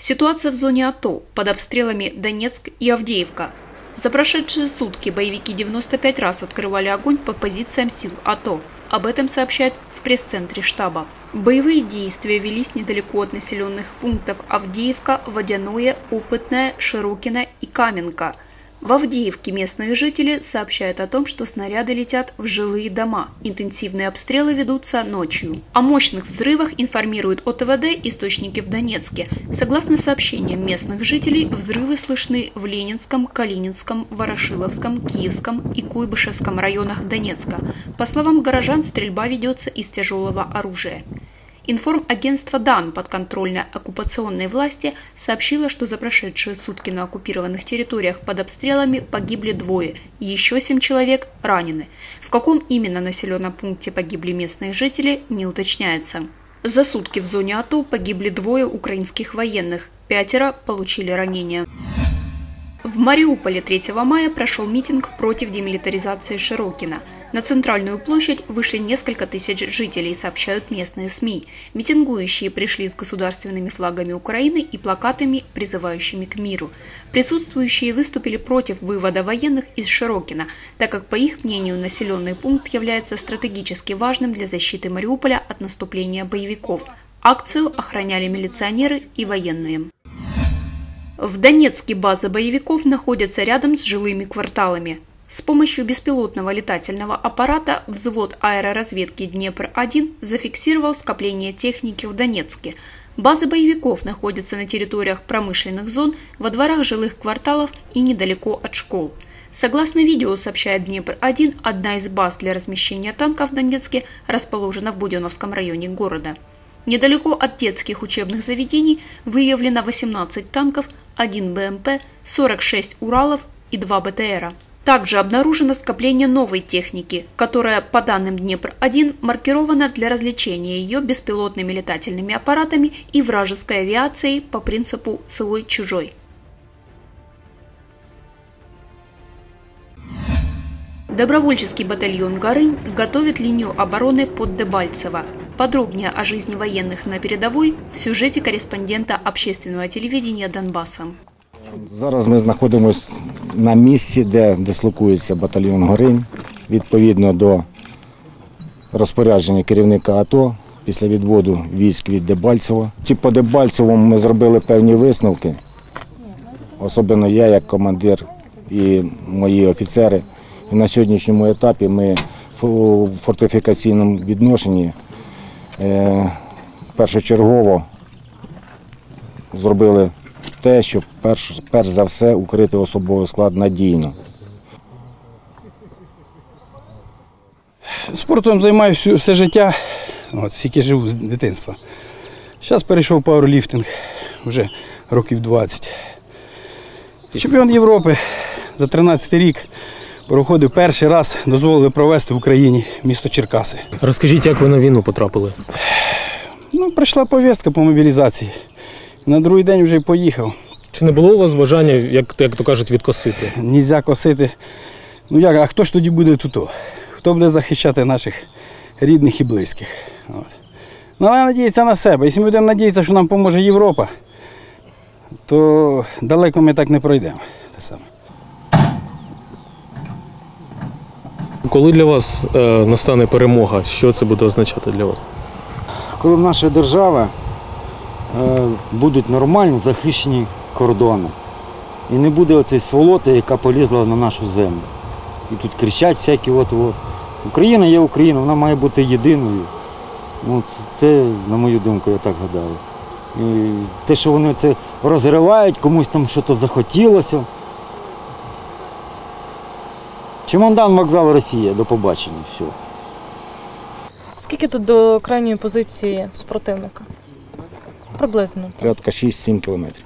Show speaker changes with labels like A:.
A: Ситуация в зоне АТО под обстрелами Донецк и Авдеевка. За прошедшие сутки боевики 95 раз открывали огонь по позициям сил АТО. Об этом сообщают в пресс-центре штаба. Боевые действия велись недалеко от населенных пунктов Авдеевка, Водяное, Опытное, Широкино и Каменка – в Авдеевке местные жители сообщают о том, что снаряды летят в жилые дома. Интенсивные обстрелы ведутся ночью. О мощных взрывах информируют ОТВД источники в Донецке. Согласно сообщениям местных жителей, взрывы слышны в Ленинском, Калининском, Ворошиловском, Киевском и Куйбышевском районах Донецка. По словам горожан, стрельба ведется из тяжелого оружия. Информагентство ДАН подконтрольной оккупационной власти сообщило, что за прошедшие сутки на оккупированных территориях под обстрелами погибли двое, еще семь человек ранены. В каком именно населенном пункте погибли местные жители, не уточняется. За сутки в зоне АТО погибли двое украинских военных, пятеро получили ранения. В Мариуполе 3 мая прошел митинг против демилитаризации Широкина. На центральную площадь вышли несколько тысяч жителей, сообщают местные СМИ. Митингующие пришли с государственными флагами Украины и плакатами, призывающими к миру. Присутствующие выступили против вывода военных из Широкина, так как, по их мнению, населенный пункт является стратегически важным для защиты Мариуполя от наступления боевиков. Акцию охраняли милиционеры и военные. В Донецке базы боевиков находятся рядом с жилыми кварталами. С помощью беспилотного летательного аппарата взвод аэроразведки «Днепр-1» зафиксировал скопление техники в Донецке. Базы боевиков находятся на территориях промышленных зон, во дворах жилых кварталов и недалеко от школ. Согласно видео, сообщает Днепр-1, одна из баз для размещения танков в Донецке расположена в Буденновском районе города. Недалеко от детских учебных заведений выявлено 18 танков, 1 БМП, 46 Уралов и 2 БТРа. Также обнаружено скопление новой техники, которая, по данным Днепр-1, маркирована для развлечения ее беспилотными летательными аппаратами и вражеской авиацией по принципу «свой-чужой». Добровольческий батальон «Горынь» готовит линию обороны под Дебальцево. Подробнее о жизни военных на передовой в сюжете корреспондента общественного телевидения Донбасса.
B: Зараз ми знаходимося на місці, де дислокується батальйон Горинь. Відповідно до розпорядження керівника АТО після відводу військ від Дебальцева. Ті по Дебальцевому ми зробили певні висновки. Особливо я, як командир і мої офіцери. І на сьогоднішньому етапі ми в фортифікаційному відношенні першочергово зробили те, щоб перш, перш за все укрити особовий склад надійно.
C: Спортом займаюся все життя, от, скільки живу з дитинства. Зараз перейшов пауерліфтинг вже років 20. Чемпіон Європи за 13 рік проходив перший раз, дозволили провести в Україні місто Черкаси.
D: Розкажіть, як ви на війну потрапили?
C: Ну, прийшла повістка по мобілізації. На другий день вже й поїхав.
D: Чи не було у вас бажання, як, як то кажуть, відкосити?
C: Нельзя косити. Ну як, а хто ж тоді буде тут? Хто буде захищати наших рідних і близьких? От. Ну, але надіятися на себе. Якщо ми будемо надіятися, що нам допоможе Європа, то далеко ми так не пройдемо. Те саме.
D: Коли для вас е, настане перемога, що це буде означати для вас?
E: коли в нашої держави е, будуть нормальні захищені кордони. І не буде оцей сволоти, яка полізла на нашу землю. І тут кричать всякі от от. Україна є Україна, вона має бути єдиною. Ну, це, на мою думку, я так гадаю. І те, що вони це розривають, комусь там щось захотілося. Чемодан вокзал Росія, до побачення. Все.
F: Скільки тут до крайньої позиції супротивника? Приблизно.
B: Порядка 6-7 кілометрів.